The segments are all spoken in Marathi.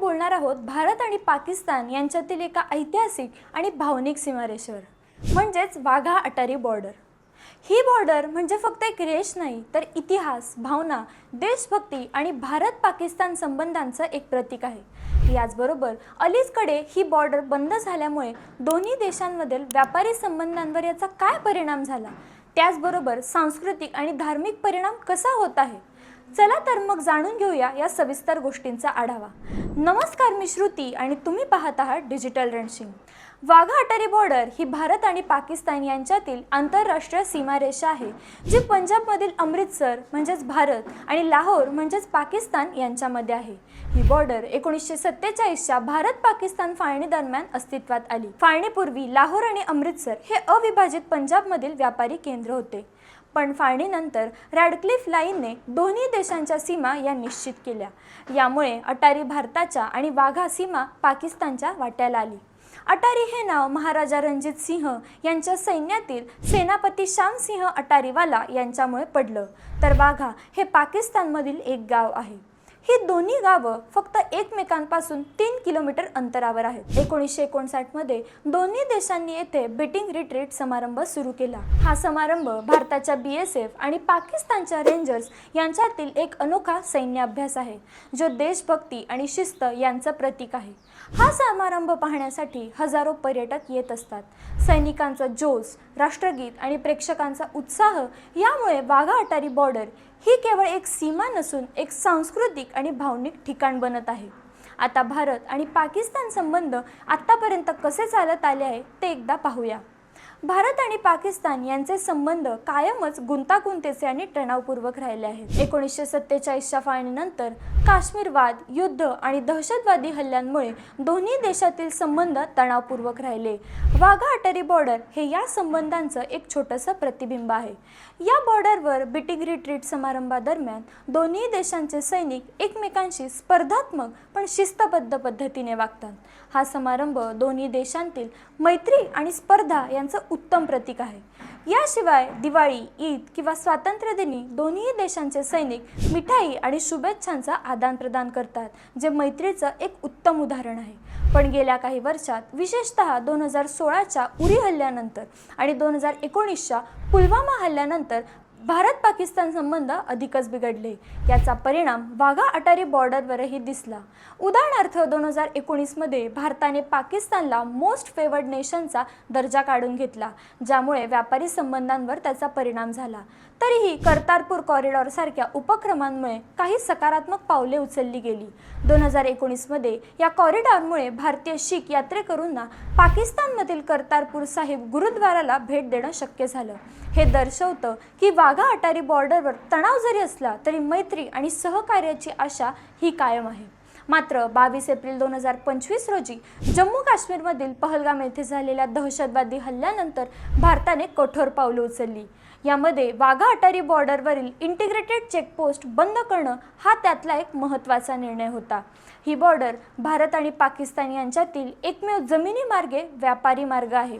बोलणार आहोत भारत आणि पाकिस्तान यांच्यातील एका ऐतिहासिक आणि भावनिक सीमारेषेवर. म्हणजेच वाघा अटारी बॉर्डर ही बॉर्डर म्हणजे फक्त एक रेष नाही तर इतिहास भावना देशभक्ती आणि भारत पाकिस्तान संबंधांचं एक प्रतीक आहे. याचबरोबर अलीकडे ही बॉर्डर बंद झाल्यामुळे दोन्ही देशांमधील व्यापारी संबंधांवर याचा काय परिणाम झाला? त्याचबरोबर सांस्कृतिक आणि धार्मिक परिणाम कसा होत आहे? चला तर मग जाणून घेऊया या सविस्तर गोष्टींचा आढावा. नमस्कार मी श्रुती आणि तुम्ही पाहत आहात डिजिटल रणशिंग. वाघा अटारी बॉर्डर ही भारत आणि पाकिस्तान यांच्यातील आंतरराष्ट्रीय सीमारेषा आहे जी पंजाबमधील अमृतसर म्हणजेच भारत आणि लाहोर म्हणजेच पाकिस्तान यांच्यामध्ये आहे. ही बॉर्डर एकोणीसशे सत्तेचाळीसच्या भारत पाकिस्तान फाळणी दरम्यान अस्तित्वात आली. फाळणीपूर्वी लाहोर आणि अमृतसर हे अविभाजित पंजाबमधील व्यापारी केंद्र होते. पण फाळणीनंतर रॅडक्लिफ लाईनने दोन्ही देशांच्या सीमा या निश्चित केल्या. यामुळे अटारी भारताच्या आणि वाघा सीमा पाकिस्तानच्या वाट्याला आली. अटारी हे नाव महाराजा रणजित सिंह यांच्या सैन्यातील सेनापती श्यामसिंह अटारीवाला यांच्यामुळे पडलं. तर वाघा हे पाकिस्तानमधील एक गाव आहे. ही दोन्ही गावं फक्त एकमेकांपासून तीन किलोमीटर अंतरावर आहेत. एकोणीसशे एकोणसाठमध्ये दोन्ही देशांनी येथे बिटिंग रिट्रीट समारंभ सुरू केला. हा समारंभ भारताच्या बी एस एफ आणि पाकिस्तानच्या रेंजर्स यांच्यातील एक अनोखा सैन्य अभ्यास आहे जो देशभक्ती आणि शिस्त यांचं प्रतीक आहे. हा समारंभ पाहण्यासाठी हजारो पर्यटक येत असतात. सैनिकांचा जोश राष्ट्रगीत आणि प्रेक्षकांचा उत्साह यामुळे वाघा अटारी बॉर्डर ही केवळ एक सीमा नसून एक सांस्कृतिक आणि भावनिक ठिकाण बनत आहे. आता भारत आणि पाकिस्तान संबंध आत्तापर्यंत कसे चालत आले आहे ते एकदा पाहूया. भारत आणि पाकिस्तान यांचे संबंध कायमच गुंतागुंतीचे आणि तणावपूर्वक राहिले आहेत. एकोणीसशे सत्तेचाळीसच्या फाळणीनंतर काश्मीरवाद युद्ध आणि दहशतवादी हल्ल्यांमुळे दोन्ही देशातील संबंध तणावपूर्वक राहिले. वाघा अटरी बॉर्डर हे या संबंधांचं एक छोटंसं प्रतिबिंब आहे. या बॉर्डरवर बिटिंग रिट्रीट समारंभादरम्यान दोन्ही देशांचे सैनिक एकमेकांशी स्पर्धात्मक पण शिस्तबद्ध पद्धतीने वागतात. हा समारंभ दोन्ही देशांतील मैत्री आणि स्पर्धा यांचं उत्तम प्रतीक आहे. याशिवाय दिवाळी ईद किंवा स्वातंत्र्यदिनी दोन्ही देशांचे सैनिक मिठाई आणि शुभेच्छांचा आदानप्रदान करतात जे मैत्रीचं एक उत्तम उदाहरण आहे. पण गेल्या काही वर्षात विशेषतः दोन हजार सोळाच्या उरी हल्ल्यानंतर आणि दोन हजार एकोणीसच्या पुलवामा हल्ल्यानंतर भारत पाकिस्तान संबंध अधिकच बिघडले. याचा परिणाम वाघा अटारी बॉर्डरवरही दिसला. उदाहरणार्थ दोन हजार एकोणीसमध्ये भारताने पाकिस्तानला मोस्ट फेवर्ड नेशनचा दर्जा काढून घेतला ज्यामुळे व्यापारी संबंधांवर त्याचा परिणाम झाला. तरीही कर्तारपूर कॉरिडॉरसारख्या उपक्रमांमुळे काही सकारात्मक पावले उचलली गेली. दोन हजार एकोणीसमध्ये या कॉरिडॉरमुळे भारतीय शीख यात्रेकरूंना पाकिस्तानमधील कर्तारपूर साहिब गुरुद्वाराला भेट देणं शक्य झालं. हे दर्शवतं की वाघा अटारी बॉर्डरवर तणाव जरी असला तरी मैत्री आणि सहकार्याची आशा ही कायम आहे. मात्र बावीस एप्रिल दोन हजार पंचवीस रोजी जम्मू काश्मीरमधील पहलगाम येथे झालेल्या दहशतवादी हल्ल्यानंतर भारताने कठोर पावलं उचलली. यामध्ये वाघा अटारी बॉर्डरवरील इंटिग्रेटेड चेकपोस्ट बंद करणं हा त्यातला एक महत्त्वाचा निर्णय होता. ही बॉर्डर भारत आणि पाकिस्तान यांच्यातील एकमेव जमिनी मार्गे व्यापारी मार्ग आहे.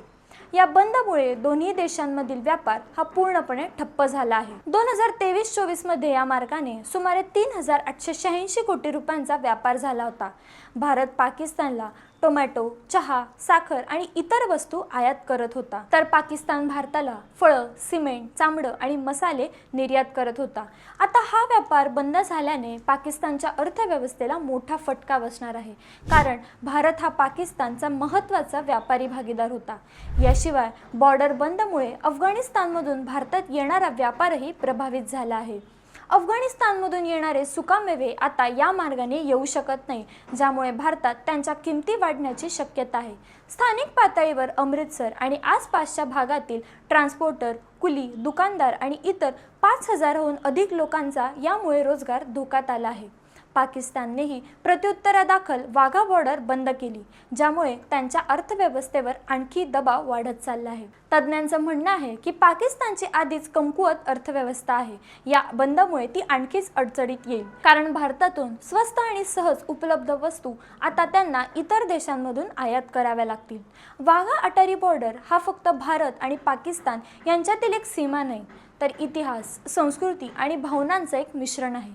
या बंदमुळे दोन्ही देशांमधील व्यापार हा पूर्णपणे ठप्प झाला आहे. दोन हजार तेवीस चोवीसमध्ये या मार्गाने सुमारे तीन हजार आठशे शहाऐंशी कोटी रुपयांचा व्यापार झाला होता. भारत पाकिस्तानला टोमॅटो चहा साखर आणि इतर वस्तू आयात करत होता. तर पाकिस्तान भारताला फळं सिमेंट चामडं आणि मसाले निर्यात करत होता. आता हा व्यापार बंद झाल्याने पाकिस्तानच्या अर्थव्यवस्थेला मोठा फटका बसणार आहे. कारण भारत हा पाकिस्तानचा महत्त्वाचा व्यापारी भागीदार होता. याशिवाय बॉर्डर बंदमुळे अफगाणिस्तानमधून भारतात येणारा व्यापारही प्रभावित झाला आहे. अफगाणिस्तानमधून येणारे सुकामेवे आता या मार्गाने येऊ शकत नाही ज्यामुळे भारतात त्यांच्या किमती वाढण्याची शक्यता आहे. स्थानिक पातळीवर अमृतसर आणि आसपासच्या भागातील ट्रान्सपोर्टर कुली दुकानदार आणि इतर पाच हजारहून अधिक लोकांचा यामुळे रोजगार धोक्यात आला आहे. पाकिस्ताननेही प्रत्युत्तरादाखल वाघा बॉर्डर बंद केली ज्यामुळे त्यांच्या अर्थव्यवस्थेवर आणखी दबाव वाढत चालला आहे. तज्ज्ञांचं म्हणणं आहे की पाकिस्तानची आधीच कमकुवत अर्थव्यवस्था आहे. या बंदमुळे ती आणखीच अडचणीत येईल. कारण भारतातून स्वस्त आणि सहज उपलब्ध वस्तू आता त्यांना इतर देशांमधून आयात कराव्या लागतील. वाघा अटारी बॉर्डर हा फक्त भारत आणि पाकिस्तान यांच्यातील एक सीमा नाही तर इतिहास संस्कृती आणि भावनांचं एक मिश्रण आहे.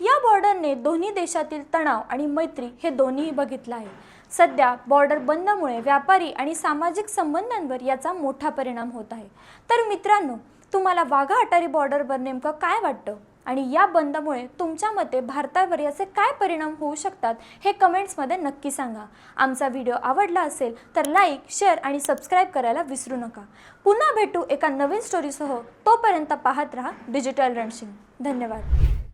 या बॉर्डरने दोन्ही देशातील तणाव आणि मैत्री हे दोन्हीही बघितलं आहे. सध्या बॉर्डर बंदमुळे व्यापारी आणि सामाजिक संबंधांवर याचा मोठा परिणाम होत आहे. तर मित्रांनो तुम्हाला वाघा अटारी बॉर्डरवर नेमकं काय वाटतं? आणि या बंदमुळे तुमच्या मते भारतावर याचे काय परिणाम होऊ शकतात हे कमेंट्समध्ये नक्की सांगा. आमचा व्हिडिओ आवडला असेल तर लाईक शेअर आणि सबस्क्राईब करायला विसरू नका. पुन्हा भेटू एका नवीन स्टोरीसह तोपर्यंत पाहत राहा डिजिटल रणशिंग. धन्यवाद.